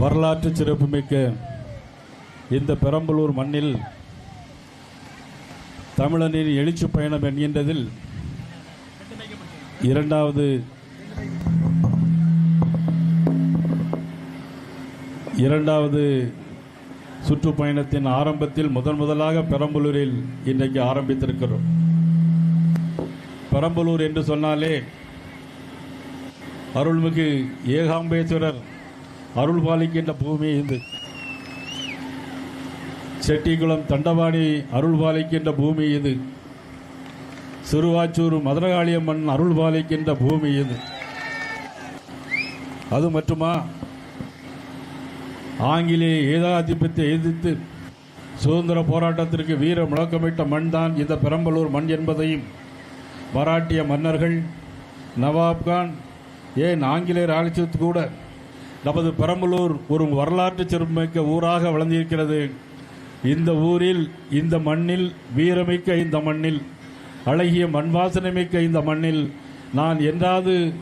வரலாற்று சிறப்புமிக்க இந்த பெரம்பலூர் மண்ணில் தமிழனின் எழுச்சி பயணம் என்கின்றதில் இரண்டாவது இரண்டாவது சுற்றுப்பயணத்தின் ஆரம்பத்தில் முதன் முதலாக பெரம்பலூரில் இன்றைக்கு ஆரம்பித்திருக்கிறோம். பெரம்பலூர் என்று சொன்னாலே அருள்மிகு ஏகாம்பேஸ்வரர் அருள் பாலிக்கின்ற பூமி இது. செட்டிக்குளம் தண்டவாணி அருள் பாலிக்கின்ற பூமி இது. சிறுவாச்சூர் மதுரகாளியம்மன் அருள் பாலிக்கின்ற பூமி இது. அது மட்டுமா? ஆங்கிலேய ஏகாதிபத்தை எதிர்த்து சுதந்திர போராட்டத்திற்கு வீர முழக்கமிட்ட மண் தான் இந்த பெரம்பலூர் மண் என்பதையும் மராட்டிய மன்னர்கள் நவாப்கான் ஏன் ஆங்கிலேயர் ஆட்சித்து கூட நமது பெரம்பலூர் ஒரு வரலாற்று சிறப்புமிக்க ஊராக வளர்ந்திருக்கிறது இந்த ஊரில் இந்த மண்ணில் வீரமிக்க இந்த மண்ணில் அழகிய மண் வாசனைமிக்க இந்த மண்ணில் நான் என்றாவது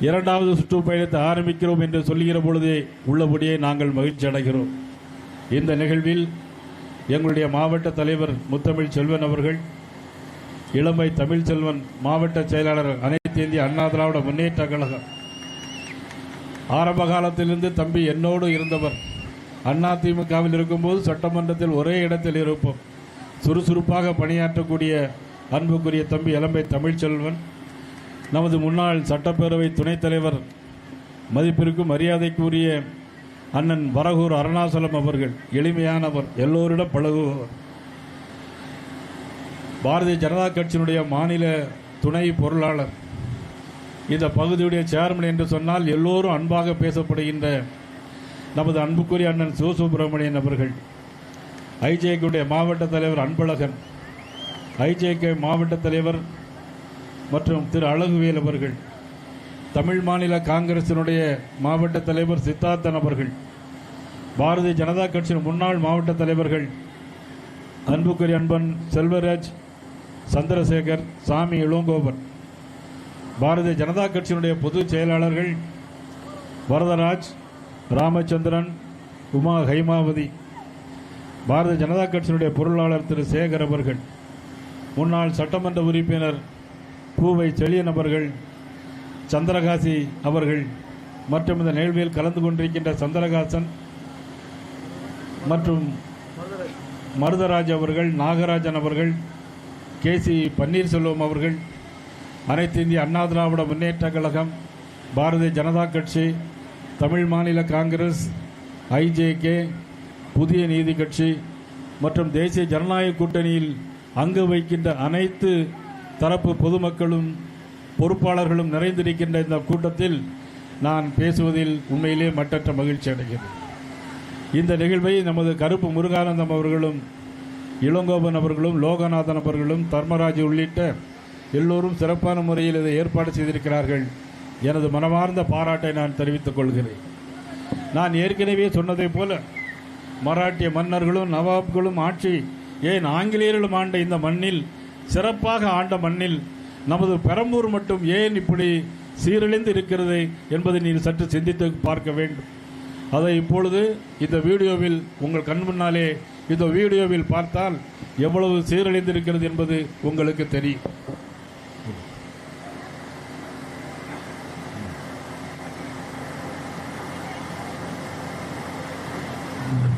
இரண்டாவது சுற்றுப்பயணத்தை ஆரம்பிக்கிறோம் என்று சொல்லுகிற பொழுதே உள்ளபடியே நாங்கள் மகிழ்ச்சி அடைகிறோம். இந்த நிகழ்வில் எங்களுடைய மாவட்ட தலைவர் முத்தமிழ் செல்வன் அவர்கள் இளமை தமிழ்ச்செல்வன் மாவட்ட செயலாளர் அனைத்து இந்திய அண்ணா திராவிட முன்னேற்ற கழகம் ஆரம்ப காலத்திலிருந்து தம்பி என்னோடு இருந்தவர். அண்ணா திமுகவில் இருக்கும்போது சட்டமன்றத்தில் ஒரே இடத்தில் இருப்போம். சுறுசுறுப்பாக பணியாற்றக்கூடிய அன்புக்குரிய தம்பி இளம்பை தமிழ்ச்செல்வன். நமது முன்னாள் சட்டப்பேரவை துணைத் தலைவர் மதிப்பிற்கும் மரியாதைக்குரிய அண்ணன் வரகூர் அருணாசலம் அவர்கள் எளிமையானவர் எல்லோரிடம் பழகுபவர். பாரதிய ஜனதா கட்சியினுடைய மாநில துணை பொருளாளர் இந்த பகுதியுடைய சேர்மன் என்று சொன்னால் எல்லோரும் அன்பாக பேசப்படுகின்ற நமது அன்புக்குரிய அண்ணன் சிவசுப்பிரமணியன் அவர்கள் ஐஜேக்குடைய மாவட்ட தலைவர் அன்பழகன் ஐஜேகே மாவட்ட தலைவர் மற்றும் திரு அழகுவேல் அவர்கள் தமிழ் மாநில காங்கிரசினுடைய மாவட்ட தலைவர் சித்தார்த்தன் அவர்கள் பாரதிய ஜனதா கட்சியின் முன்னாள் மாவட்ட தலைவர்கள் அன்புக்குரிய அன்பன் செல்வராஜ் சந்திரசேகர் சாமி இளங்கோபன் பாரதிய ஜனதா கட்சியினுடைய பொதுச் செயலாளர்கள் வரதராஜ் ராமச்சந்திரன் உமா ஹைமாவதி பாரதிய ஜனதா கட்சியினுடைய பொருளாளர் திரு சேகர் அவர்கள் முன்னாள் சட்டமன்ற உறுப்பினர் பூவை செழியன் அவர்கள் சந்திரகாசி அவர்கள் மற்றும் இந்த நிகழ்வில் கலந்து கொண்டிருக்கின்ற சந்திரகாசன் மற்றும் மருதராஜ் அவர்கள் நாகராஜன் அவர்கள் கே சி பன்னீர்செல்வம் அவர்கள் அனைத்து இந்திய அண்ணா திராவிட முன்னேற்ற கழகம் பாரதிய ஜனதா கட்சி தமிழ் மாநில காங்கிரஸ் ஐஜேகே புதிய நீதி கட்சி மற்றும் தேசிய ஜனநாயக கூட்டணியில் அங்கு வைக்கின்ற அனைத்து தரப்பு பொதுமக்களும் பொறுப்பாளர்களும் நிறைந்திருக்கின்ற இந்த கூட்டத்தில் நான் பேசுவதில் உண்மையிலே மட்டற்ற மகிழ்ச்சி அடைகிறேன் இந்த நிகழ்வை நமது கருப்பு முருகானந்தம் அவர்களும் இளங்கோபன் அவர்களும் லோகநாதன் அவர்களும் தர்மராஜ் உள்ளிட்ட எல்லோரும் சிறப்பான முறையில் இதை ஏற்பாடு செய்திருக்கிறார்கள். எனது மனமார்ந்த பாராட்டை நான் தெரிவித்துக் கொள்கிறேன். நான் ஏற்கனவே சொன்னதைப் போல மராட்டிய மன்னர்களும் நவாப்களும் ஆட்சி ஏன் ஆங்கிலேயர்களும் ஆண்ட இந்த மண்ணில் சிறப்பாக ஆண்ட மண்ணில் நமது பெரம்பூர் மட்டும் ஏன் இப்படி சீரழிந்து இருக்கிறது என்பதை நீங்கள் சற்று சிந்தித்து பார்க்க வேண்டும். அதை இப்பொழுது இந்த வீடியோவில் உங்கள் கண் முன்னாலே இந்த வீடியோவில் பார்த்தால் எவ்வளவு சீரழிந்திருக்கிறது என்பது உங்களுக்கு தெரியும்.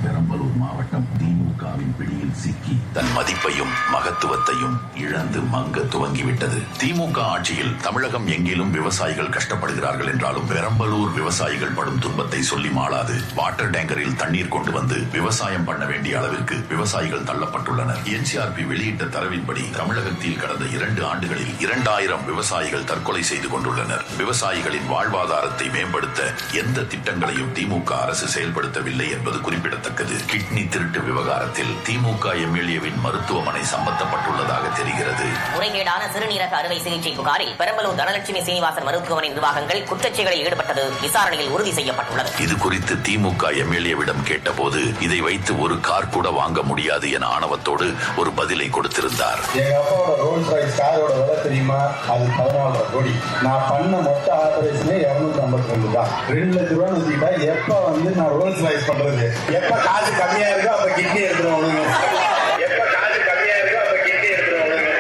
பெரம்பலூர் மாவட்டம் திமுகவின் பிடியில் சிக்கி தன் மதிப்பையும் மகத்துவத்தையும் இழந்து மங்க துவங்கிவிட்டது. திமுக ஆட்சியில் தமிழகம் எங்கிலும் விவசாயிகள் கஷ்டப்படுகிறார்கள் என்றாலும் பெரம்பலூர் விவசாயிகள் படும் துன்பத்தை சொல்லி மாளாது. வாட்டர் டேங்கரில் தண்ணீர் கொண்டு வந்து விவசாயம் பண்ண வேண்டிய அளவிற்கு விவசாயிகள் தள்ளப்பட்டுள்ளனர். என்சிஆர்பி வெளியிட்ட தரவின்படி தமிழகத்தில் கடந்த இரண்டு ஆண்டுகளில் இரண்டாயிரம் விவசாயிகள் தற்கொலை செய்து கொண்டுள்ளனர். விவசாயிகளின் வாழ்வாதாரத்தை மேம்படுத்த எந்த திட்டங்களையும் திமுக அரசு செயல்படுத்தவில்லை என்பது குறிப்பிடத்தக்கது. கிட்னி திருட்டு விவகாரத்தில் திமுக எம்எல்ஏவின் மருத்துவமனை சம்பந்தப்பட்டுள்ளதாக தெரிகிறது. முறைகேடான சிறுநீரக அறுவை சிகிச்சை புகாரில் பெரம்பலூர் தனலட்சுமி சீனிவாசன் மருத்துவமனை நிர்வாகங்கள் குற்றச்செயலில் ஈடுபட்டது விசாரணையில் உறுதி செய்யப்பட்டுள்ளது. இது குறித்து திமுக எம்எல்ஏவிடம் கேட்டபோது இதை வைத்து ஒரு கார் கூட வாங்க முடியாது என ஆணவத்தோடு ஒரு பதிலை கொடுத்திருந்தார். எங்க அப்பாவோட ரோல்ஸ் ராய்ஸ் காரோட விலை தெரியுமா? அது பதினாலரை கோடி. நான் பண்ண மொத்த ஆபரேஷனே இரநூத்தி ஐம்பத்தி ரெண்டு தான். ரெண்டு லட்ச ரூபான்னு வச்சுக்கிட்டா எப்ப வந்து நான் ரோல்ஸ் ரைஸ் பண்றது? எப்ப காசு கம்மியா இருக்கோ அப்ப கிட்னி எடுத்துருவானுங்க எப்ப காசு கம்மியா இருக்கோ அப்ப கிட்னி எடுத்துருவானுங்க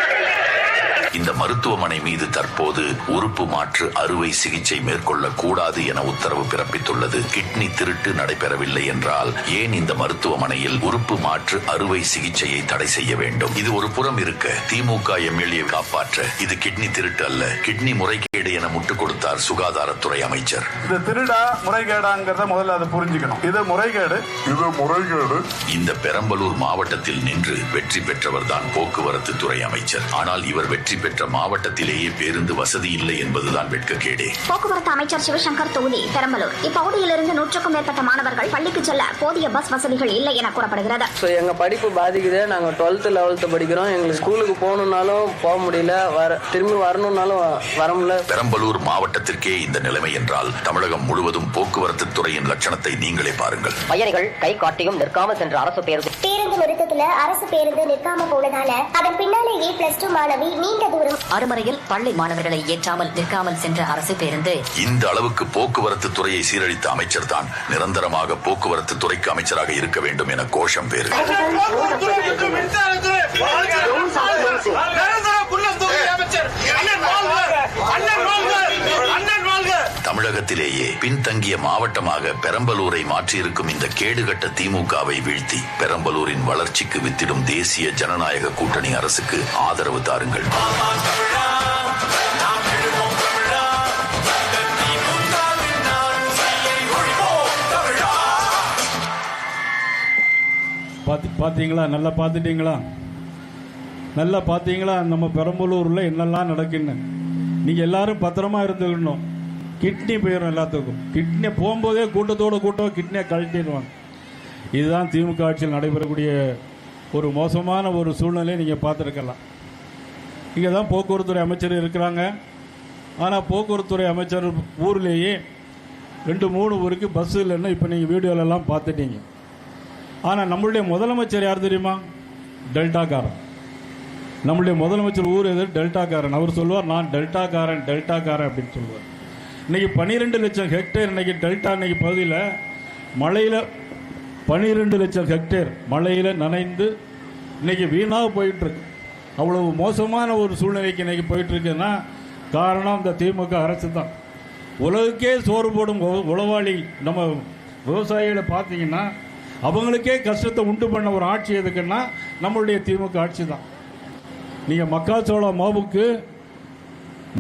இந்த மருத்துவமனை மீது தற்போது உறுப்பு மாற்று அறுவை சிகிச்சை மேற்கொள்ள கூடாது என உத்தரவு பிறப்பித்துள்ளது. கிட்னி திருட்டு நடைபெறவில்லை என்றால் ஏன் இந்த மருத்துவமனையில் உறுப்பு மாற்று அறுவை சிகிச்சையை தடை செய்ய வேண்டும்? இது ஒரு புறம் இருக்க திமுக எம்எல்ஏ காப்பாற்ற. இது கிட்னி திருட்டு அல்ல. கிட்னி முறைகேடு என முட்டுக் கொடுத்தார் சுகாதாரத்துறை அமைச்சர். இது திருடா முறைகேடாங்கிறத முதல்ல அதை புரிஞ்சுக்கணும். இது முறைகேடு. இது முறைகேடு. இந்த பெரம்பலூர் மாவட்டத்தில் நின்று வெற்றி பெற்றவர்தான் போக்குவரத்து துறை அமைச்சர். ஆனால் இவர் வெற்றி பெற்ற மாவட்டத்திலேயே பேருந்து வசதி இல்லை என்பதுதான் வெட்கக்கேடே. போக்குவரத்து அமைச்சர் சிவசங்கர் தொகுதி பெரம்பலூர். இப்பகுதியிலிருந்து நூற்றுக்கும் மேற்பட்ட மாணவர்கள் பள்ளிக்கு செல்ல போதிய பஸ் வசதிகள் இல்லை என கூறப்படுகிறது. ஸோ எங்கள் படிப்பு பாதிக்குது. நாங்கள் டுவெல்த்து லெவல்த்து படிக்கிறோம். எங்களுக்கு ஸ்கூலுக்கு போகணுன்னாலும் போக முடியல. வர திரும்பி வரணுன்னாலும் வ- வர முடியல. பெரம்பலூர் மாவட்டத்திற்கே இந்த நிலைமை என்றால் தமிழகம் முழுவதும் போக்குவரத்து துறையின் லட்சணத்தை நீங்களே பாருங்கள். பயணிகள் கை காட்டியும் நிற்காமல் சென்ற அரசு பேருந்து. பேருந்து நிறுத்தத்துல அரசு பேருந்து நிற்காம போனதால அதன் பின்னாலேயே பிளஸ் டூ மாணவி நீண்ட தூரம் அருமறையில் பள்ளி மாணவர்களை ஏற்றாமல் நிற்காமல் சென்ற அரசு பேருந்து. இந்த அளவுக்கு போக்குவரத்து துறையை சீரழித்த அமைச்சர் தான் நிரந்தரமாக போக்குவரத்து துறைக்கு அமைச்சராக இருக்க வேண்டும் என கோஷம் பேரு பின்தங்கிய மாவட்டமாக பெரம்பலூரை மாற்றியிருக்கும் இந்த கேடுகட்ட திமுகவை வீழ்த்தி பெரம்பலூரின் வளர்ச்சிக்கு வித்திடும் தேசிய ஜனநாயக கூட்டணி அரசுக்கு ஆதரவு தாருங்கள். பார்த்து பார்த்தீங்களா? நல்லா பார்த்துட்டீங்களா? நல்லா பார்த்தீங்களா? நம்ம பெரம்பலூரில் என்னெல்லாம் நடக்குன்னு. நீங்கள் எல்லாரும் பத்திரமா இருந்துக்கணும். கிட்னி போயிடும் எல்லாத்துக்கும். கிட்னி போகும்போதே கூட்டத்தோட கூட்டம் கிட்னியை கழட்டிடுவாங்க. இதுதான் திமுக ஆட்சியில் நடைபெறக்கூடிய ஒரு மோசமான ஒரு சூழ்நிலையை நீங்கள் பார்த்துருக்கலாம். இங்கே தான் போக்குவரத்துறை அமைச்சர் இருக்கிறாங்க. ஆனால் போக்குவரத்துறை அமைச்சர் ஊர்லேயே ரெண்டு மூணு ஊருக்கு பஸ் இல்லைன்னு இப்போ நீங்கள் வீடியோலெல்லாம் பார்த்துட்டீங்க. ஆனால் நம்மளுடைய முதலமைச்சர் யார் தெரியுமா? டெல்டாக்காரன். நம்மளுடைய முதலமைச்சர் ஊர் எது? டெல்டாக்காரன். அவர் சொல்லுவார் நான் டெல்டாக்காரன் டெல்டாக்காரன் அப்படின்னு சொல்லுவார். இன்னைக்கு பன்னிரெண்டு லட்சம் ஹெக்டேர் இன்னைக்கு டெல்டா இன்னைக்கு பகுதியில் மழையில் பன்னிரெண்டு லட்சம் ஹெக்டேர் மழையில் நனைந்து இன்னைக்கு வீணாக போயிட்டு இருக்கு அவ்வளவு மோசமான ஒரு சூழ்நிலைக்கு இன்னைக்கு போயிட்டு இருக்குன்னா காரணம் இந்த திமுக அரசு தான். உலகுக்கே சோறு போடும் உ- உளவாளி நம்ம விவசாயிகளை பார்த்தீங்கன்னா அவங்களுக்கே கஷ்டத்தை உண்டு பண்ண ஒரு ஆட்சி எதுக்குன்னா நம்மளுடைய திமுக ஆட்சி தான். நீங்கள் மக்காச்சோள மாவுக்கு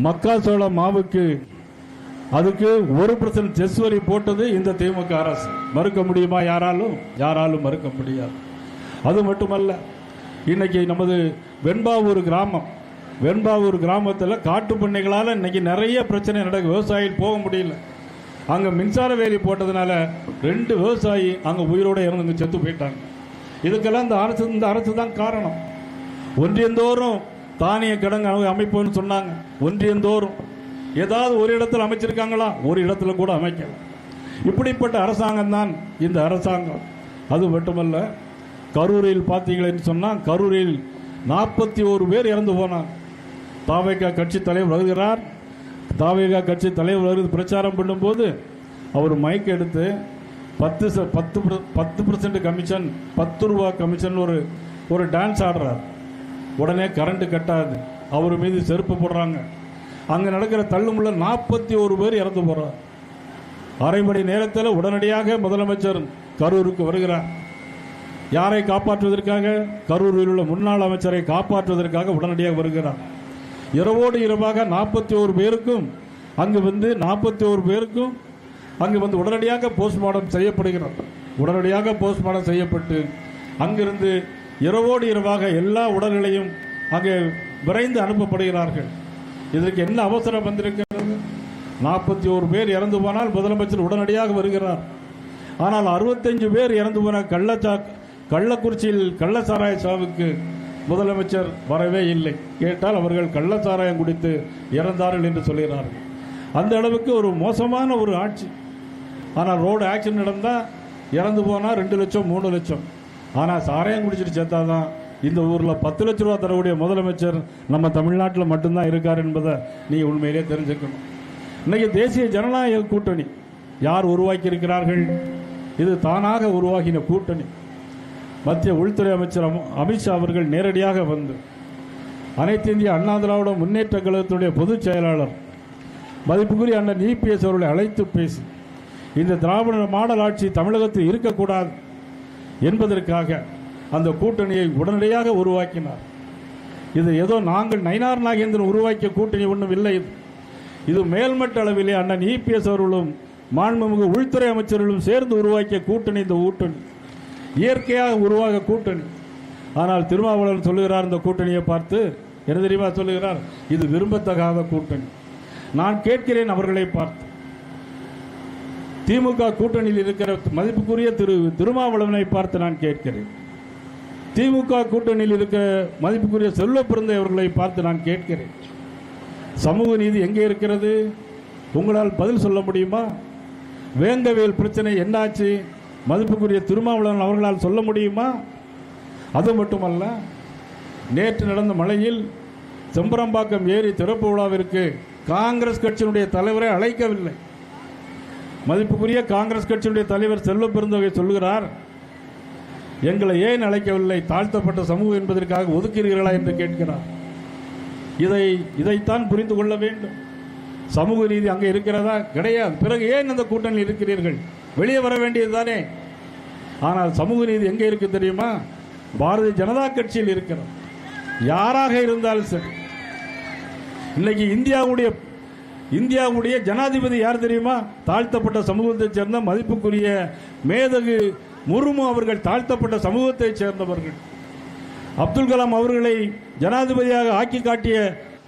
மக்காச்சோள மாவுக்கு அதுக்கு ஒரு பர்சன்ட் செஸ் வரி போட்டது இந்த திமுக அரசு. மறுக்க முடியுமா யாராலும்? யாராலும் மறுக்க முடியாது. அது மட்டுமல்ல இன்னைக்கு நமது வெண்பாவூர் கிராமம் வெண்பாவூர் கிராமத்தில் காட்டு பண்ணைகளால் இன்னைக்கு நிறைய பிரச்சனை நடக்கு. விவசாயிகள் போக முடியல. அங்கே மின்சார வேலி போட்டதுனால ரெண்டு விவசாயி அங்கே உயிரோட இறந்து செத்து போயிட்டாங்க. இதுக்கெல்லாம் இந்த அரசு இந்த அரசு தான் காரணம். ஒன்றியந்தோறும் தானிய கிடங்கு அமைப்புன்னு சொன்னாங்க. ஒன்றியந்தோறும். ஏதாவது ஒரு இடத்துல அமைச்சிருக்காங்களா? ஒரு இடத்துல கூட அமைக்கல. இப்படிப்பட்ட அரசாங்கம் தான் இந்த அரசாங்கம். அது மட்டுமல்ல கரூரில் பார்த்தீங்களேன்னு சொன்னால் கரூரில் நாற்பத்தி ஒரு பேர் இறந்து போனார் தாவேகா கட்சி தலைவர் வருகிறார். தாவேகா கட்சி தலைவர் வருகிறது பிரச்சாரம் பண்ணும்போது அவர் மைக் எடுத்து பத்து பத்து பத்து பர்சன்ட் கமிஷன் பத்து ரூபா கமிஷன் ஒரு ஒரு டான்ஸ் ஆடுறார். உடனே கரண்ட் கட்டாது. அவர் மீது செருப்பு போடுறாங்க. அங்கே நடக்கிற தள்ளுமுள்ள நாற்பத்தி ஒரு பேர் இறந்து போறார். அரை மணி நேரத்தில் உடனடியாக முதலமைச்சர் கரூருக்கு வருகிறார். யாரை காப்பாற்றுவதற்காக? கரூரில் உள்ள முன்னாள் அமைச்சரை காப்பாற்றுவதற்காக உடனடியாக வருகிறார். இரவோடு இரவாக நாற்பத்தி ஒரு பேருக்கும் அங்கு வந்து நாற்பத்தி ஒரு பேருக்கும் அங்கு வந்து உடனடியாக போஸ்ட்மார்ட்டம் செய்யப்படுகிறது. உடனடியாக போஸ்ட்மார்ட்டம் செய்யப்பட்டு அங்கிருந்து இரவோடு இரவாக எல்லா உடல்களையும் அங்கே விரைந்து அனுப்பப்படுகிறார்கள். இதற்கு என்ன அவசரம் வந்திருக்கிறது? நாற்பத்தி ஒரு பேர் இறந்து போனால் முதலமைச்சர் உடனடியாக வருகிறார். ஆனால் அறுபத்தஞ்சு பேர் இறந்து போன கள்ளச்சா கள்ளக்குறிச்சியில் கள்ளச்சாராய சாவுக்கு முதலமைச்சர் வரவே இல்லை. கேட்டால் அவர்கள் கள்ளச்சாராயம் குடித்து இறந்தார்கள் என்று சொல்கிறார்கள். அந்த அளவுக்கு ஒரு மோசமான ஒரு ஆட்சி. ஆனால் ரோடு ஆக்சிடென்ட் நடந்தால் இறந்து போனால் ரெண்டு லட்சம் மூணு லட்சம். ஆனால் சாராயம் குடிச்சிட்டு சேர்த்தாதான் இந்த ஊரில் பத்து லட்ச ரூபா தரக்கூடிய முதலமைச்சர் நம்ம தமிழ்நாட்டில் மட்டும்தான் இருக்கார் என்பதை நீ உண்மையிலே தெரிஞ்சுக்கணும். இன்னைக்கு தேசிய ஜனநாயக கூட்டணி யார் உருவாக்கி இருக்கிறார்கள் இது தானாக உருவாகின கூட்டணி. மத்திய உள்துறை அமைச்சர் அமித்ஷா அவர்கள் நேரடியாக வந்து அனைத்து இந்திய அண்ணா திராவிட முன்னேற்ற கழகத்துடைய பொதுச் செயலாளர் மதிப்புக்குரிய அண்ணன் இபிஎஸ் அவர்களை அழைத்து பேசி இந்த திராவிட மாடல் ஆட்சி தமிழகத்தில் இருக்கக்கூடாது என்பதற்காக அந்த கூட்டணியை உடனடியாக உருவாக்கினார். இது ஏதோ நாங்கள் நயினார் நாகேந்திரன் உருவாக்கிய கூட்டணி ஒன்றும் இல்லை. இது மேல்மட்ட அளவிலே அண்ணன் இபிஎஸ் அவர்களும் மாண்புமிகு உள்துறை அமைச்சர்களும் சேர்ந்து உருவாக்கிய கூட்டணி இந்த கூட்டணி இயற்கையாக உருவாக கூட்டணி. ஆனால் திருமாவளவன் சொல்லுகிறார் இந்த கூட்டணியை பார்த்து என்ன தெரியுமா சொல்லுகிறார்? இது விரும்பத்தகாத கூட்டணி. நான் கேட்கிறேன் அவர்களை பார்த்து. திமுக கூட்டணியில் இருக்கிற மதிப்புக்குரிய திரு திருமாவளவனை பார்த்து நான் கேட்கிறேன். திமுக கூட்டணியில் இருக்கிற மதிப்புக்குரிய செல்வ பிறந்தை அவர்களை பார்த்து நான் கேட்கிறேன். சமூக நீதி எங்கே இருக்கிறது? உங்களால் பதில் சொல்ல முடியுமா? வேங்கவேல் பிரச்சனை என்னாச்சு? மதிப்புக்குரிய திருமாவளவன் அவர்களால் சொல்ல முடியுமா? அது மட்டுமல்ல நேற்று நடந்த மழையில் செம்பரம்பாக்கம் ஏரி திறப்பு விழாவிற்கு காங்கிரஸ் கட்சியினுடைய தலைவரை அழைக்கவில்லை. மதிப்புக்குரிய காங்கிரஸ் கட்சியினுடைய தலைவர் செல்வ பெருந்தொகை சொல்லுகிறார் எங்களை ஏன் அழைக்கவில்லை? தாழ்த்தப்பட்ட சமூகம் என்பதற்காக ஒதுக்கிறீர்களா என்று கேட்கிறார். இதை இதைத்தான் புரிந்து கொள்ள வேண்டும். சமூக ரீதி அங்கே இருக்கிறதா? கிடையாது. பிறகு ஏன் அந்த கூட்டணியில் இருக்கிறீர்கள்? வெளியே வர வேண்டியதுதானே ஆனால் சமூக நீதி எங்கே இருக்கு தெரியுமா? பாரதிய ஜனதா கட்சியில் இருக்கிறோம் யாராக இருந்தாலும் சரி. இன்னைக்கு இந்தியாவுடைய இந்தியாவுடைய ஜனாதிபதி யார் தெரியுமா? தாழ்த்தப்பட்ட சமூகத்தைச் சேர்ந்த மதிப்புக்குரிய மேதகு முர்மு அவர்கள் தாழ்த்தப்பட்ட சமூகத்தைச் சேர்ந்தவர்கள். அப்துல் கலாம் அவர்களை ஜனாதிபதியாக ஆக்கி காட்டிய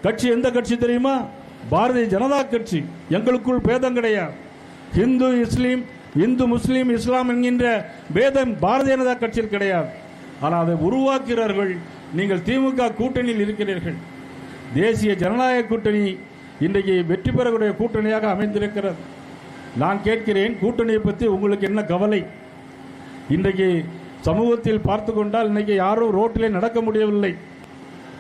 கட்சி எந்த கட்சி தெரியுமா? பாரதிய ஜனதா கட்சி. எங்களுக்குள் பேதம் கிடையாது. இந்து இஸ்லீம் இந்து முஸ்லீம் இஸ்லாம் என்கின்ற பேதம் பாரதிய ஜனதா கட்சியில் கிடையாது. ஆனால் அதை உருவாக்குகிறார்கள் நீங்கள் திமுக கூட்டணியில் இருக்கிறீர்கள். தேசிய ஜனநாயக கூட்டணி இன்றைக்கு வெற்றி பெறக்கூடிய கூட்டணியாக அமைந்திருக்கிறது. நான் கேட்கிறேன் கூட்டணியை பற்றி உங்களுக்கு என்ன கவலை? இன்றைக்கு சமூகத்தில் பார்த்து கொண்டால் இன்னைக்கு யாரும் ரோட்டிலே நடக்க முடியவில்லை.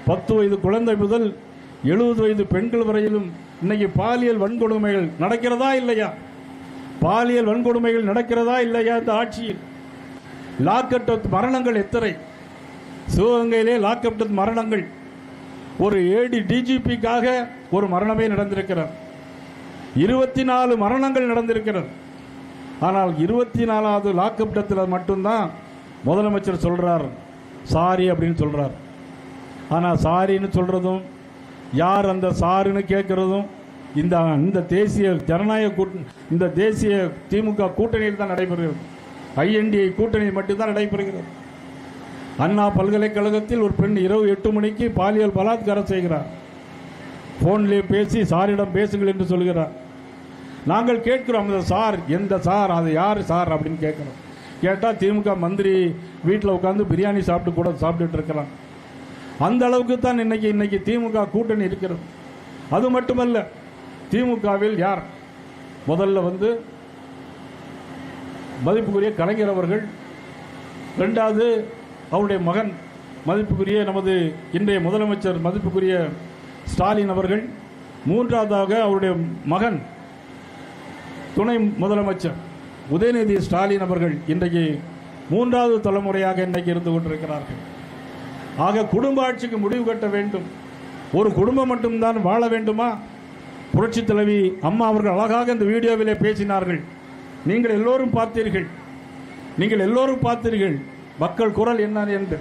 பத்து வயது குழந்தை முதல் எழுபது வயது பெண்கள் வரையிலும் இன்னைக்கு பாலியல் வன்கொடுமைகள் நடக்கிறதா இல்லையா? பாலியல் வன்கொடுமைகள் நடக்கிறதா இல்லையா இந்த ஆட்சியில்? லாக்கட் மரணங்கள் எத்தனை? சிவகங்கையிலே லாக்கப் மரணங்கள். ஒரு ஏடி டிஜிபிக்காக ஒரு மரணமே நடந்திருக்கிறது. இருபத்தி நாலு மரணங்கள் நடந்திருக்கிறது. ஆனால் இருபத்தி நாலாவது லாக்கப் மட்டும்தான் முதலமைச்சர் சொல்கிறார் சாரி அப்படின்னு சொல்கிறார் ஆனால் சாரின்னு சொல்கிறதும் யார் அந்த சாருன்னு கேட்குறதும் இந்த இந்த தேசிய ஜனநாயக கூட்ட இந்த தேசிய திமுக கூட்டணியில் தான் நடைபெறுகிறது. ஐஎன்டிஐ கூட்டணி மட்டும்தான் நடைபெறுகிறது. அண்ணா பல்கலைக்கழகத்தில் ஒரு பெண் இரவு எட்டு மணிக்கு பாலியல் பலாத்காரம் செய்கிறார். ஃபோன்லேயே பேசி சாரிடம் பேசுங்கள் என்று சொல்கிறார். நாங்கள் கேட்கிறோம் இந்த சார் எந்த சார் அது யார் சார்? அப்படின்னு கேட்குறோம். கேட்டால் திமுக மந்திரி வீட்டில் உட்காந்து பிரியாணி சாப்பிட்டு கூட சாப்பிட்டுட்டு இருக்கிறான். அந்த அளவுக்கு தான் இன்னைக்கு இன்னைக்கு திமுக கூட்டணி இருக்கிறது. அது மட்டுமல்ல திமுகவில் யார்? முதல்ல வந்து மதிப்புக்குரிய கலைஞர் அவர்கள் ரெண்டாவது அவருடைய மகன் மதிப்புக்குரிய நமது இன்றைய முதலமைச்சர் மதிப்புக்குரிய ஸ்டாலின் அவர்கள் மூன்றாவதாக அவருடைய மகன் துணை முதலமைச்சர் உதயநிதி ஸ்டாலின் அவர்கள் இன்றைக்கு மூன்றாவது தலைமுறையாக இன்றைக்கு இருந்து கொண்டிருக்கிறார்கள். ஆக குடும்ப ஆட்சிக்கு முடிவு கட்ட வேண்டும். ஒரு குடும்பம் மட்டும்தான் வாழ வேண்டுமா? புரட்சி தலைவி அம்மா அவர்கள் அழகாக இந்த வீடியோவிலே பேசினார்கள். நீங்கள் எல்லோரும் பார்த்தீர்கள். நீங்கள் எல்லோரும் பார்த்தீர்கள். மக்கள் குரல் என்ன என்று.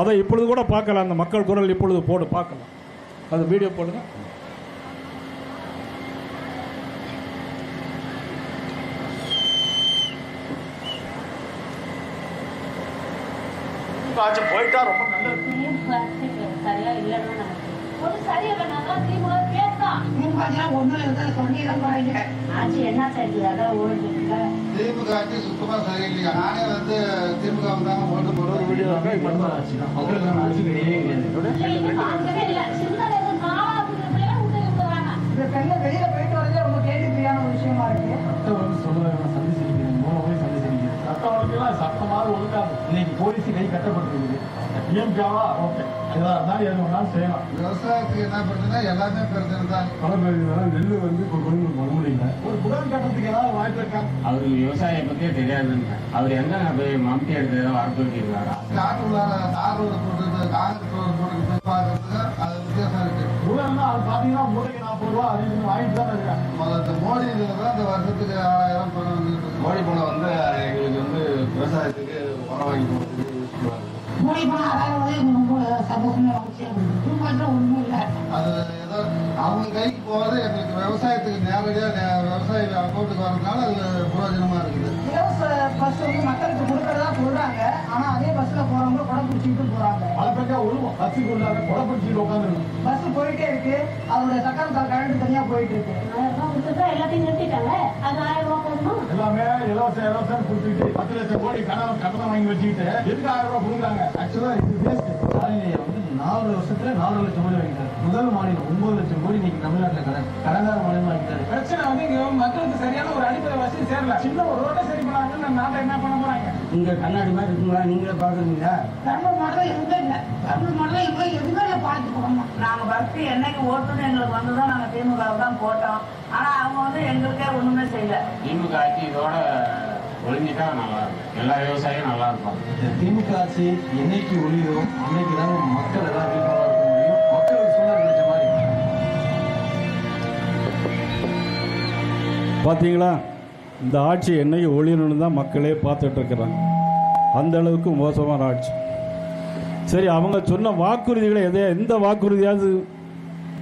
அதை இப்பொழுது கூட பார்க்கலாம். அந்த மக்கள் குரல் இப்பொழுது போடு பார்க்கலாம். அது வீடியோ போடுங்க. ஆச்சு போயிட்டா ரொம்ப நல்லது. சரியா இல்லைன்னா ஒரு சரியில்லைனாக்கா திமுக கேட்கும் ஆட்சி என்ன சரி அதான் ஓடுதுல திமுக ஆட்சி சுத்தமா சரியில்லையா? நானே வந்து திமுக வந்தாங்க ஓட்டு போடுறது பெண்ணை வெளியில போயிட்டு வரதே ரொம்ப கேள்விக்குறியான ஒரு விஷயமா இருக்கு. சட்டம் சட்டமாக ஒழுங்காது. இன்னைக்கு போலீஸ் கை கட்டப்பட்டிருக்குது. டிஎம்கேவா ஓகே. இருந்தாலும் எது வேணாலும் செய்யலாம். விவசாயத்துக்கு என்ன பிரச்சனை? எல்லாமே பிரச்சனை தான். பெய்யுதுனால நெல் வந்து இப்போ முடியல. ஒரு புடன் கட்டத்துக்கு ஏதாவது வாய்ப்பு இருக்கா? அவருக்கு விவசாயம் பத்தியே தெரியாதுன்னு அவர் எங்க போய் மம்டி எடுத்து ஏதோ வரப்போயிருக்காரா காட்டு உள்ளார தார் ரோடு போட்டு காங்கிரஸ் பார்க்கறதுக்கு அது பார்த்தீங்கன்னா மூளைக்கு நாற்பது ரூபா இது வாங்கிட்டு தான் இருக்கேன். மோடி இதில் தான் இந்த வருஷத்துக்கு ஆறாயிரம் பணம் மோடி பணம் வந்து எங்களுக்கு வந்து விவசாயத்துக்கு உரம் வாங்கி இருக்கும் மோடி பணம் அதாவது ரொம்ப மாற்றம் ஒண்ணும் இல்லை. அது ஏதோ அவங்க கைக்கு போகிறது எங்களுக்கு விவசாயத்துக்கு நேரடியாக விவசாய அக்கௌண்ட்டுக்கு வரதுனால அது பிரயோஜனமா இருக்குது. இலவச பஸ் வந்து மக்களுக்கு கொடுக்கறதா சொல்றாங்க. ஆனா அதே பஸ்ல போறவங்க குடம் பிடிச்சிட்டு போறாங்க. அதை பற்றியா ஒழுங்கும் பஸ்ஸுக்கு உள்ளார கொடை பிடிச்சிட்டு உட்காந்துருக்கும் பஸ் போயிட்டே இருக்கு. அதோட சக்கரம் கரண்ட் தனியா போயிட்டு இருக்கு. எல்லாத்தையும் நிறுத்திட்டாங்க அது ஆயிரம் ரூபாய் போடணும் எல்லாமே இலவச இலவசம் கொடுத்துட்டு பத்து லட்சம் கோடி கடன் கடன் வாங்கி வச்சுக்கிட்டு எதுக்கு ஆயிரம் ரூபாய் கொடுக்குறாங்க? ஆக்சுவலா இது வேஸ்ட் வந்து நாலு வருஷத்துல நாலு லட்சம் கோடி வாங்கிட்டாரு. முதல் மாநிலம் ஒன்பது லட்சம் கோடி இன்னைக்கு தமிழ்நாட்டுல கடன். கடனார மாநிலம் வாங்கிட்டாரு. பிரச்சனை வந்து இங்க மக்களுக்கு சரியான ஒரு அடிப்படை வசதி சேரல. சின்ன ஒரு ரோட்டை சரி பண்ணாங்கன்னு நாட்டை என்ன பண்ண போறாங்க? இங்க கண்ணாடி மாதிரி இருக்குங்களா? நீங்களே பாக்குறீங்க தர்ம மாடல எதுவுமே இல்லை. தர்ம மாடல இவங்க எதுவுமே இல்லை பார்த்து போகணும் நாங்க ஃபர்ஸ்ட் என்னைக்கு ஓட்டுன்னு எங்களுக்கு வந்துதான் நாங்க திமுக தான் போட்டோம். ஆனா அவங்க வந்து எங்களுக்கே ஒண்ணுமே செய்யல. திமுக ஆட்சி இதோட ஒழிஞ்சிட்டா நல்லா இருக்கும். எல்லா விவசாயியும் நல்லா இந்த திமுக ஆட்சி என்னைக்கு ஒழியுதோ அன்னைக்கு தான் மக்கள் எல்லாம் விழிப்புணர்வா இருக்க முடியும். மக்களுக்கு சொல்ல நினைச்ச மாதிரி. பார்த்தீங்களா இந்த ஆட்சி என்னைக்கு ஒளியணும்னு தான் மக்களே பார்த்துட்டு இருக்கிறாங்க அந்த அளவுக்கு மோசமான ஆட்சி. சரி அவங்க சொன்ன வாக்குறுதிகளை எதையா எந்த வாக்குறுதியாவது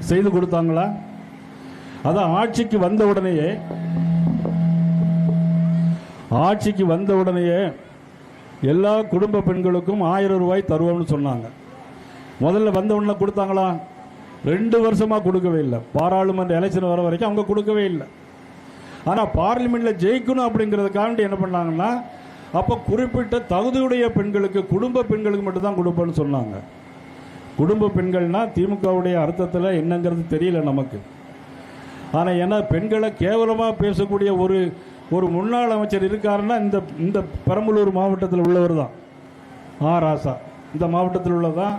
செய்து கொடுத்தாங்களா? அதான் ஆட்சிக்கு வந்த உடனேயே ஆட்சிக்கு வந்த உடனேயே எல்லா குடும்ப பெண்களுக்கும் ஆயிரம் ரூபாய் தருவோம்னு சொன்னாங்க. முதல்ல வந்த உடனே கொடுத்தாங்களா? ரெண்டு வருஷமாக கொடுக்கவே இல்லை. பாராளுமன்ற எலெக்ஷன் வர வரைக்கும் அவங்க கொடுக்கவே இல்லை. ஆனால் பார்லிமெண்ட்டில் ஜெயிக்கணும் அப்படிங்கிறதுக்காண்டி என்ன பண்ணாங்கன்னா அப்போ குறிப்பிட்ட தகுதியுடைய பெண்களுக்கு குடும்ப பெண்களுக்கு மட்டும்தான் கொடுப்பேன்னு சொன்னாங்க. குடும்ப பெண்கள்னா திமுகவுடைய அர்த்தத்தில் என்னங்கிறது தெரியல நமக்கு. ஆனால் ஏன்னா பெண்களை கேவலமாக பேசக்கூடிய ஒரு ஒரு முன்னாள் அமைச்சர் இருக்காருன்னா இந்த இந்த பெரம்பலூர் மாவட்டத்தில் உள்ளவர் தான். ஆ ராசா. இந்த மாவட்டத்தில் உள்ளதான்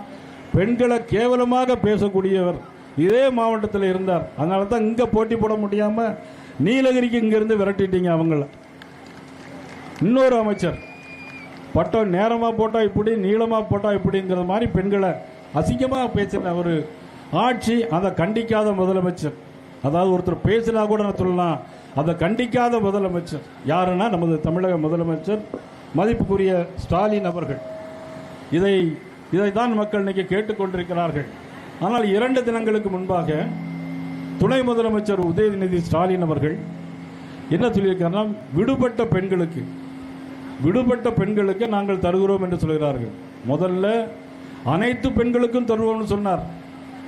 பெண்களை கேவலமாக பேசக்கூடியவர் இதே மாவட்டத்தில் இருந்தார். அதனால தான் இங்கே போட்டி போட முடியாமல் நீலகிரிக்கு இங்கேருந்து விரட்டிட்டீங்க அவங்கள. இன்னொரு அமைச்சர் பட்டம் நேரமாக போட்டால் இப்படி நீளமாக போட்டால் இப்படிங்கிற மாதிரி பெண்களை அசிங்கமாக பேசின ஒரு ஆட்சி அதை கண்டிக்காத முதலமைச்சர். அதாவது ஒருத்தர் பேசினா கூட நான் சொல்லலாம் அதை கண்டிக்காத முதலமைச்சர். யாருன்னா நமது தமிழக முதலமைச்சர் மதிப்புக்குரிய ஸ்டாலின் அவர்கள். இதை இதைத்தான் மக்கள் இன்னைக்கு கேட்டுக்கொண்டிருக்கிறார்கள். ஆனால் இரண்டு தினங்களுக்கு முன்பாக துணை முதலமைச்சர் உதயநிதி ஸ்டாலின் அவர்கள் என்ன சொல்லியிருக்காருன்னா விடுபட்ட பெண்களுக்கு விடுபட்ட பெண்களுக்கு நாங்கள் தருகிறோம் என்று சொல்கிறார்கள். முதல்ல அனைத்து பெண்களுக்கும் தருவோம்னு சொன்னார்.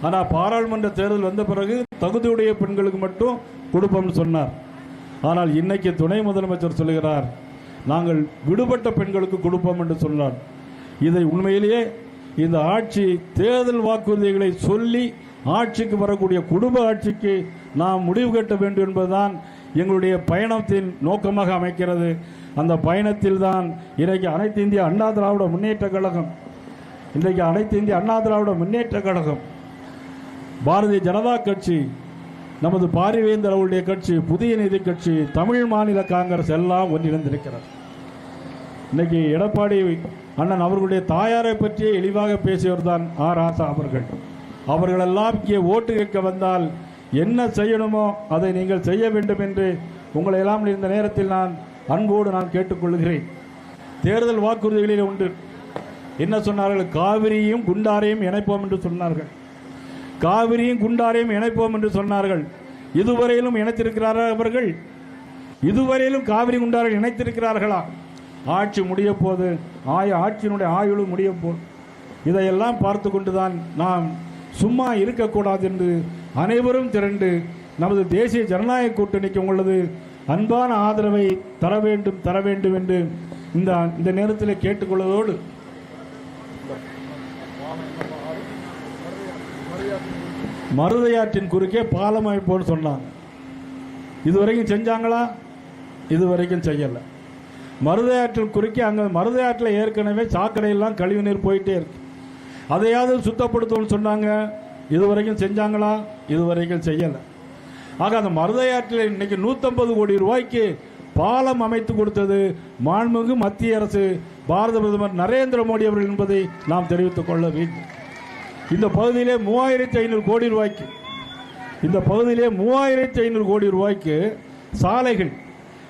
ஆனால் பாராளுமன்ற தேர்தல் வந்த பிறகு தகுதியுடைய பெண்களுக்கு மட்டும் கொடுப்போம்னு சொன்னார். ஆனால் இன்னைக்கு துணை முதலமைச்சர் சொல்கிறார் நாங்கள் விடுபட்ட பெண்களுக்கு கொடுப்போம் என்று சொன்னார். இதை உண்மையிலேயே இந்த ஆட்சி தேர்தல் வாக்குறுதிகளை சொல்லி ஆட்சிக்கு வரக்கூடிய குடும்ப ஆட்சிக்கு நாம் முடிவு கட்ட வேண்டும் என்பதுதான் எங்களுடைய பயணத்தின் நோக்கமாக அமைக்கிறது. அந்த பயணத்தில் தான் இன்றைக்கு அனைத்து இந்திய அண்ணா திராவிட முன்னேற்ற கழகம் இன்றைக்கு அனைத்து இந்திய அண்ணா திராவிட முன்னேற்ற கழகம் பாரதிய ஜனதா கட்சி நமது பாரிவேந்தர் அவருடைய கட்சி புதிய நீதி கட்சி தமிழ் மாநில காங்கிரஸ் எல்லாம் ஒன்றிணைந்திருக்கிறது. இன்னைக்கு எடப்பாடி அண்ணன் அவர்களுடைய தாயாரை பற்றியே இழிவாக பேசியவர் தான் ஆர் ராசா அவர்கள் அவர்களெல்லாம் இங்கே ஓட்டு கேட்க வந்தால் என்ன செய்யணுமோ அதை நீங்கள் செய்ய வேண்டும் என்று உங்களை எல்லாம் இந்த நேரத்தில் நான் அன்போடு நான் கேட்டுக்கொள்கிறேன். தேர்தல் வாக்குறுதிகளில் உண்டு. என்ன சொன்னார்கள்? காவிரியும் குண்டாரையும் இணைப்போம் என்று சொன்னார்கள். காவிரியும் குண்டாரையும் இணைப்போம் என்று சொன்னார்கள். இதுவரையிலும் இணைத்திருக்கிறார்கள் அவர்கள்? இதுவரையிலும் காவிரி குண்டாரை இணைத்திருக்கிறார்களா? ஆட்சி முடிய போது ஆய ஆட்சியினுடைய ஆயுளும் முடிய போது இதையெல்லாம் பார்த்து கொண்டுதான் நாம் சும்மா இருக்கக்கூடாது என்று அனைவரும் திரண்டு நமது தேசிய ஜனநாயக கூட்டணிக்கு உங்களது அன்பான ஆதரவை தர வேண்டும் தர வேண்டும் என்று இந்த இந்த நேரத்தில் கேட்டுக்கொள்வதோடு மருதையாற்றின் குறுக்கே பாலம் அமைப்போம்னு சொன்னாங்க. இதுவரைக்கும் செஞ்சாங்களா? இதுவரைக்கும் செய்யலை. மருதையாற்றின் குறுக்கே அங்கே மருதையாற்றில் ஏற்கனவே சாக்கடையெல்லாம் கழிவு நீர் போயிட்டே இருக்கு. அதையாவது சுத்தப்படுத்தும்னு சொன்னாங்க. இதுவரைக்கும் செஞ்சாங்களா? இதுவரைக்கும் செய்யலை. ஆக அந்த மருதையாற்றில் இன்னைக்கு நூற்றம்பது கோடி ரூபாய்க்கு பாலம் அமைத்து கொடுத்தது மாண்புமிகு மத்திய அரசு. பாரத பிரதமர் நரேந்திர மோடி அவர்கள் என்பதை நாம் தெரிவித்துக் கொள்ள வேண்டும். இந்த பகுதியிலே மூவாயிரத்தி ஐநூறு கோடி ரூபாய்க்கு இந்த பகுதியிலே மூவாயிரத்தி ஐநூறு கோடி ரூபாய்க்கு சாலைகள்.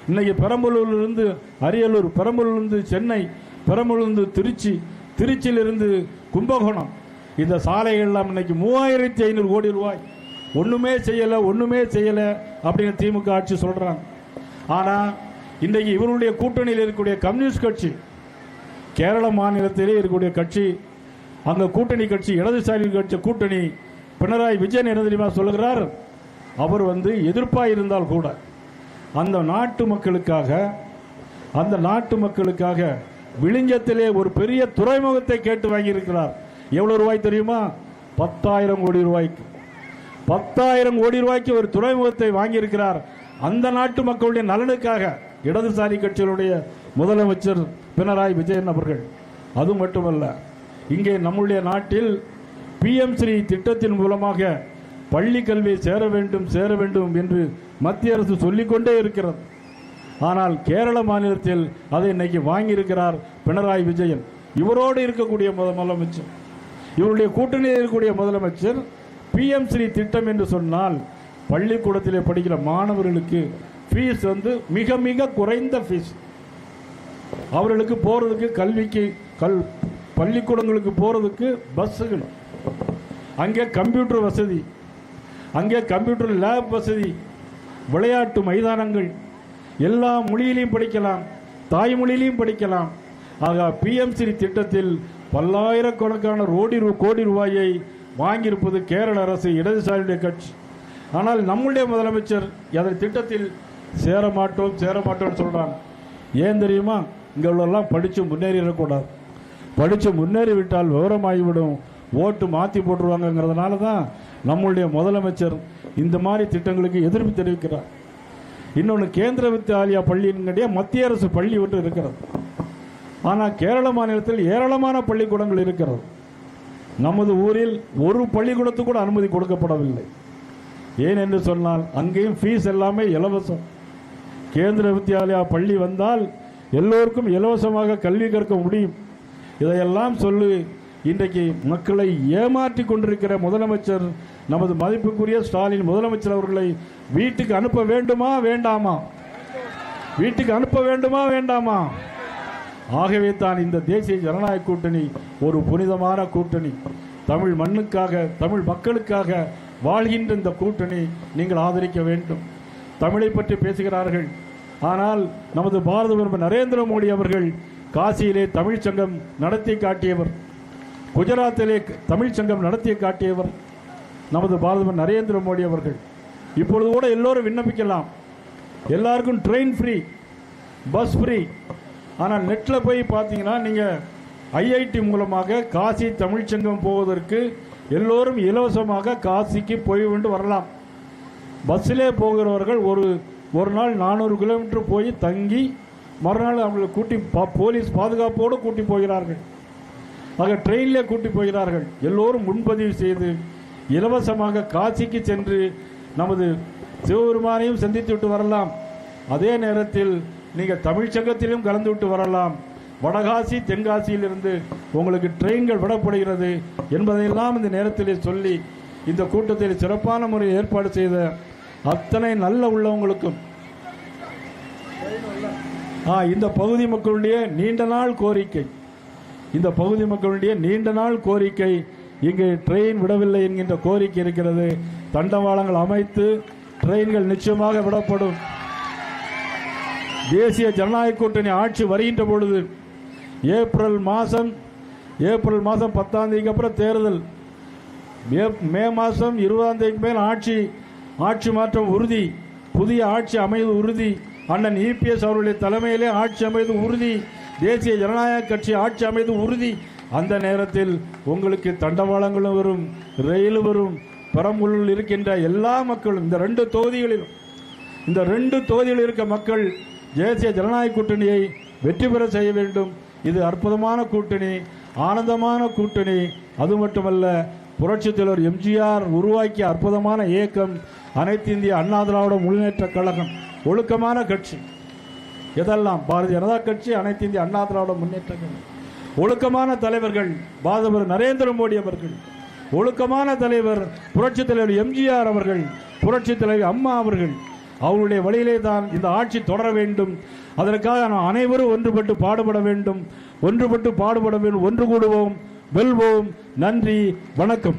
இன்னைக்கு பெரம்பலூர்லேருந்து அரியலூர் பெரம்பலூர்லேருந்து சென்னை பெரம்பலூர்லேருந்து திருச்சி திருச்சியிலிருந்து கும்பகோணம். இந்த சாலைகள்லாம் இன்னைக்கு மூவாயிரத்தி ஐநூறு கோடி ரூபாய். ஒன்றுமே செய்யலை ஒன்றுமே செய்யலை அப்படின்னு திமுக ஆட்சி சொல்கிறாங்க ஆனால் இன்றைக்கு இவருடைய கூட்டணியில் இருக்கக்கூடிய கம்யூனிஸ்ட் கட்சி கேரள மாநிலத்திலே இருக்கக்கூடிய கட்சி அந்த கூட்டணி கட்சி இடதுசாரி கட்சி கூட்டணி பினராயி விஜயன் என்ன தெரியுமா சொல்லுகிறார்? அவர் வந்து எதிர்ப்பாக இருந்தால் கூட அந்த நாட்டு மக்களுக்காக அந்த நாட்டு மக்களுக்காக விழிஞ்சத்திலே ஒரு பெரிய துறைமுகத்தை கேட்டு வாங்கியிருக்கிறார். எவ்வளவு ரூபாய் தெரியுமா? பத்தாயிரம் கோடி ரூபாய்க்கு. பத்தாயிரம் கோடி ரூபாய்க்கு ஒரு துறைமுகத்தை வாங்கியிருக்கிறார். அந்த நாட்டு மக்களுடைய நலனுக்காக இடதுசாரி கட்சிகளுடைய முதலமைச்சர் பினராயி விஜயன் அவர்கள். அது மட்டுமல்ல இங்கே நம்முடைய நாட்டில் பிஎம் ஸ்ரீ திட்டத்தின் மூலமாக பள்ளி கல்வி சேர வேண்டும் சேர வேண்டும் என்று மத்திய அரசு சொல்லிக்கொண்டே இருக்கிறது. ஆனால் கேரள மாநிலத்தில் அதை இன்னைக்கு வாங்கியிருக்கிறார் பினராயி விஜயன். இவரோடு இருக்கக்கூடிய முத- முதலமைச்சர். இவருடைய கூட்டணியில் இருக்கக்கூடிய முதலமைச்சர் பிஎம் ஸ்ரீ திட்டம் என்று சொன்னால் பள்ளிக்கூடத்திலே படிக்கிற மாணவர்களுக்கு ஃபீஸ் வந்து மிக மிக குறைந்த ஃபீஸ் அவர்களுக்கு போகிறதுக்கு கல்விக்கு கல் பள்ளிக்கூடங்களுக்கு போகிறதுக்கு பஸ்ஸுகள் அங்கே கம்ப்யூட்டர் வசதி அங்கே கம்ப்யூட்டர் லேப் வசதி விளையாட்டு மைதானங்கள் எல்லா மொழியிலையும் படிக்கலாம் தாய்மொழியிலையும் படிக்கலாம். ஆக பிஎம்சி திட்டத்தில் பல்லாயிரக்கணக்கான ரோடி ரூ- கோடி ரூபாயை வாங்கியிருப்பது கேரள அரசு இடதுசாரியுடைய கட்சி. ஆனால் நம்முடைய முதலமைச்சர் அதன் திட்டத்தில் சேர மாட்டோம் சேர மாட்டோம்னு சொல்றாங்க ஏன் தெரியுமா? இங்கே உள்ளெல்லாம் படித்து முன்னேறிடக்கூடாது படித்து முன்னேறிவிட்டால் விவரமாகிவிடும். ஓட்டு மாற்றி போட்டுருவாங்கங்கிறதுனால தான் நம்முடைய முதலமைச்சர் இந்த மாதிரி திட்டங்களுக்கு எதிர்ப்பு தெரிவிக்கிறார். இன்னொன்று கேந்திர வித்யாலயா பள்ளியினுடைய மத்திய அரசு பள்ளி ஒன்று இருக்கிறது. ஆனால் கேரள மாநிலத்தில் ஏராளமான பள்ளிக்கூடங்கள் இருக்கிறது. நமது ஊரில் ஒரு பள்ளிக்கூடத்துக்கு கூட அனுமதி கொடுக்கப்படவில்லை. ஏன் என்று சொன்னால் அங்கேயும் ஃபீஸ் எல்லாமே இலவசம். கேந்திர வித்யாலயா பள்ளி வந்தால் எல்லோருக்கும் இலவசமாக கல்வி கற்க முடியும். இதையெல்லாம் சொல்லி இன்றைக்கு மக்களை ஏமாற்றி கொண்டிருக்கிற முதலமைச்சர் நமது மதிப்புக்குரிய ஸ்டாலின் முதலமைச்சர் அவர்களை வீட்டுக்கு அனுப்ப வேண்டுமா வேண்டாமா? வீட்டுக்கு அனுப்ப வேண்டுமா வேண்டாமா? ஆகவே தான் இந்த தேசிய ஜனநாயக கூட்டணி ஒரு புனிதமான கூட்டணி. தமிழ் மண்ணுக்காக தமிழ் மக்களுக்காக வாழ்கின்ற இந்த கூட்டணி நீங்கள் ஆதரிக்க வேண்டும். தமிழை பற்றி பேசுகிறார்கள். ஆனால் நமது பாரத பிரதமர் நரேந்திர மோடி அவர்கள் காசியிலே தமிழ்ச்சங்கம் நடத்தி காட்டியவர். குஜராத்திலே தமிழ்ச் சங்கம் நடத்தி காட்டியவர். நமது பாரத நரேந்திர மோடி அவர்கள். இப்பொழுது கூட எல்லோரும் விண்ணப்பிக்கலாம். எல்லாருக்கும் ட்ரெயின் ஃப்ரீ பஸ் ஃப்ரீ ஆனால் நெட்டில் போய் பார்த்தீங்கன்னா நீங்கள் ஐஐடி மூலமாக காசி தமிழ்ச்சங்கம் போவதற்கு எல்லோரும் இலவசமாக காசிக்கு போய் கொண்டு வரலாம். பஸ்ஸிலே போகிறவர்கள் ஒரு ஒரு நாள் நானூறு கிலோமீட்டர் போய் தங்கி மறுநாள் அவங்களை கூட்டி பா- போலீஸ் பாதுகாப்போடு கூட்டி போகிறார்கள். ஆக ட்ரெயினில் கூட்டி போகிறார்கள். எல்லோரும் முன்பதிவு செய்து இலவசமாக காசிக்கு சென்று நமது சிவபெருமானையும் சந்தித்து விட்டு வரலாம். அதே நேரத்தில் நீங்கள் தமிழ்ச்சங்கத்திலும் கலந்து விட்டு வரலாம். வடகாசி தென்காசியிலிருந்து உங்களுக்கு ட்ரெயின்கள் விடப்படுகிறது என்பதையெல்லாம் இந்த நேரத்திலே சொல்லி இந்த கூட்டத்தில் சிறப்பான முறையில் ஏற்பாடு செய்த அத்தனை நல்ல உள்ளவங்களுக்கும் ஆ இந்த பகுதி மக்களுடைய நீண்ட நாள் கோரிக்கை. இந்த பகுதி மக்களுடைய நீண்ட நாள் கோரிக்கை இங்கு ட்ரெயின் விடவில்லை என்கின்ற கோரிக்கை இருக்கிறது. தண்டவாளங்கள் அமைத்து ட்ரெயின்கள் நிச்சயமாக விடப்படும். தேசிய ஜனநாயக கூட்டணி ஆட்சி வருகின்ற பொழுது ஏப்ரல் மாதம் ஏப்ரல் மாதம் பத்தாம் தேதிக்கு அப்புறம் தேர்தல். மே- மே மாதம் இருபதாம் தேதிக்கு மேல் ஆட்சி ஆட்சி மாற்றம் உறுதி. புதிய ஆட்சி அமைவது உறுதி. அண்ணன் இபிஎஸ் அவருடைய தலைமையிலே ஆட்சி அமைவது உறுதி. தேசிய ஜனநாயக கட்சி ஆட்சி அமைவது உறுதி. அந்த நேரத்தில் உங்களுக்கு தண்டவாளங்களும் வரும் ரயில் வரும் பெரம்பலூரில் இருக்கின்ற எல்லா மக்களும் இந்த ரெண்டு தொகுதிகளிலும் இந்த ரெண்டு தொகுதிகளில் இருக்க மக்கள் தேசிய ஜனநாயக கூட்டணியை வெற்றி பெற செய்ய வேண்டும். இது அற்புதமான கூட்டணி ஆனந்தமான கூட்டணி. அது மட்டுமல்ல புரட்சித் தலைவர் எம்ஜிஆர் உருவாக்கிய அற்புதமான இயக்கம் அனைத்து இந்திய அண்ணா திராவிட முன்னேற்ற கழகம் ஒழுக்கமான கட்சி. இதெல்லாம் பாரதிய ஜனதா கட்சி அனைத்து இந்திய அண்ணா திராவிட முன்னேற்ற கழகம். ஒழுக்கமான தலைவர்கள் பாதவர் நரேந்திர மோடி அவர்கள் ஒழுக்கமான தலைவர் புரட்சித் தலைவர் எம்ஜிஆர் அவர்கள் புரட்சித் தலைவர் அம்மா அவர்கள் அவருடைய வழியிலே தான் இந்த ஆட்சி தொடர வேண்டும். அதற்காக நாம் அனைவரும் ஒன்றுபட்டு பாடுபட வேண்டும். ஒன்றுபட்டு பாடுபட வேண்டும். ஒன்று கூடுவோம். வெல்வோம். நன்றி. வணக்கம்.